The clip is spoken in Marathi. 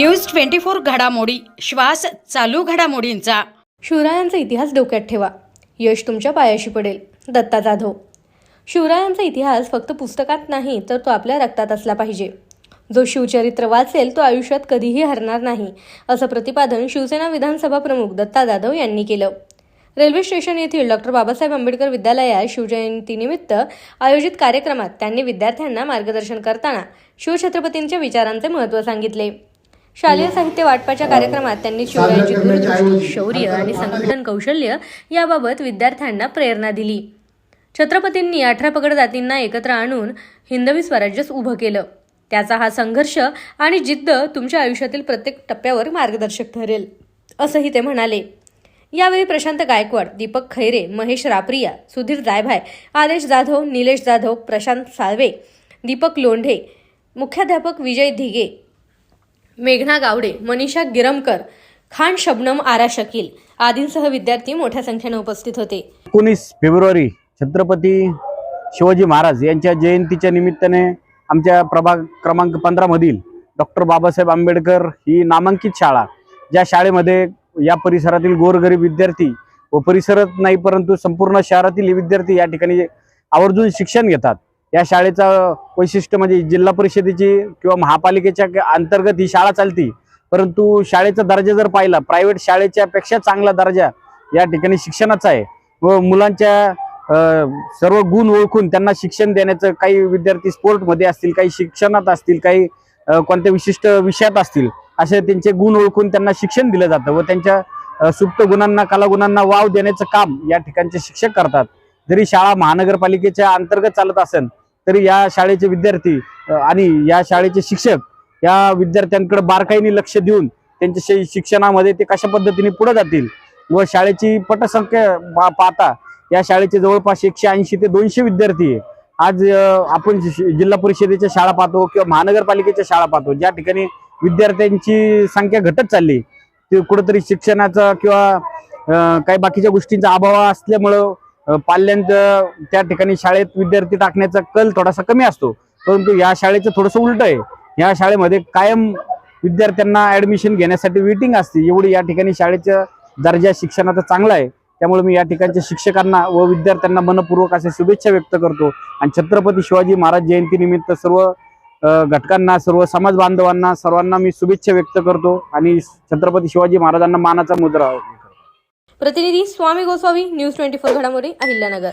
न्यूज ट्वेंटी फोर घडामोडी. श्वास चालू घडामोडींचा. शिवरायांचा इतिहास डोक्यात ठेवा. यश तुमच्या पायाशी पडेल. दत्ता जाधव. शिवरायांचा इतिहास फक्त पुस्तकात नाही तर तो आपल्या रक्तात असला पाहिजे. जो शिवचरित्र वाचेल तो आयुष्यात कधीही हरणार नाही असं प्रतिपादन शिवसेना विधानसभा प्रमुख दत्ता जाधव यांनी केलं. रेल्वे स्टेशन येथील डॉक्टर बाबासाहेब आंबेडकर विद्यालयात शिवजयंतीनिमित्त आयोजित कार्यक्रमात त्यांनी विद्यार्थ्यांना मार्गदर्शन करताना शिवछत्रपतींच्या विचारांचे महत्त्व सांगितले. शालेय साहित्य वाटपाच्या कार्यक्रमात त्यांनी शिवरायांची दूरदृष्टी शौर्य आणि संघटन कौशल्य याबाबत विद्यार्थ्यांना प्रेरणा दिली. छत्रपतींनी अठरा पगड जातींना एकत्र आणून हिंदवी स्वराज्यच उभं केलं. त्याचा हा संघर्ष आणि जिद्द तुमच्या आयुष्यातील प्रत्येक टप्प्यावर मार्गदर्शक ठरेल असंही ते म्हणाले. यावेळी प्रशांत गायकवाड दीपक खैरे महेश रापरिया सुधीर जायभाय आदेश जाधव निलेश जाधव प्रशांत साळवे दीपक लोंढे मुख्याध्यापक विजय धिगे मेघना गावडे मनीषा गिरमकर खान शबनम आरा शकील आदींसह विद्यार्थी मोठ्या संख्येने उपस्थित होते. एकोणीस फेब्रुवारी छत्रपती शिवाजी महाराज यांच्या जयंतीच्या निमित्ताने आमच्या प्रभाग क्रमांक पंधरामधील डॉक्टर बाबासाहेब आंबेडकर ही नामांकित शाळा ज्या शाळेमध्ये या परिसरातील गोरगरीब विद्यार्थी व परिसरात नाही परंतु संपूर्ण शहरातील विद्यार्थी या ठिकाणी आवर्जून शिक्षण घेतात. या शाळेचं वैशिष्ट्य म्हणजे जिल्हा परिषदेची किंवा महापालिकेच्या अंतर्गत ही शाळा चालती. परंतु शाळेचा दर्जा जर पाहिला प्रायव्हेट शाळेच्या पेक्षा चांगला दर्जा या ठिकाणी शिक्षणाचा आहे. व मुलांच्या सर्व गुण ओळखून त्यांना शिक्षण देण्याचं काही विद्यार्थी स्पोर्टमध्ये असतील काही शिक्षणात असतील काही कोणत्या विशिष्ट विषयात असतील असे त्यांचे गुण ओळखून त्यांना शिक्षण दिलं जातं व त्यांच्या सुप्त गुणांना कलागुणांना वाव देण्याचं काम या ठिकाणचे शिक्षक करतात. जरी शाळा महानगरपालिकेच्या अंतर्गत चालत असेल तरी या शाळेचे विद्यार्थी आणि या शाळेचे शिक्षक या विद्यार्थ्यांकडे बारकाईने लक्ष देऊन त्यांच्या शिक्षणामध्ये ते कशा पद्धतीने पुढे जातील व शाळेची पटसंख्या पा- पाहता या शाळेचे जवळपास एकशे ऐंशी ते दोनशे विद्यार्थी आहे आज आपण जिल्हा परिषदेच्या शाळा पाहतो किंवा महानगरपालिकेच्या शाळा पाहतो. ज्या ठिकाणी विद्यार्थ्यांची संख्या घटत चालली ते कुठंतरी शिक्षणाचा किंवा काही बाकीच्या गोष्टींचा अभाव असल्यामुळं पाल्यांचं त्या ठिकाणी शाळेत विद्यार्थी टाकण्याचा कल थोडासा कमी असतो. परंतु या शाळेचं थोडंसं उलट आहे. या शाळेमध्ये कायम विद्यार्थ्यांना ऍडमिशन घेण्यासाठी वेटिंग असते. एवढी या ठिकाणी शाळेचा दर्जा शिक्षणाचा चांगला आहे. त्यामुळे मी या ठिकाणच्या शिक्षकांना व विद्यार्थ्यांना मनपूर्वक अशा शुभेच्छा व्यक्त करतो. आणि छत्रपती शिवाजी महाराज जयंतीनिमित्त सर्व घटकांना सर्व समाज बांधवांना सर्वांना मी शुभेच्छा व्यक्त करतो. आणि छत्रपती शिवाजी महाराजांना मानाचा मुद्रा प्रतिनिधी Swami Goswami news twenty four घडामोडी अहिल्यानगर.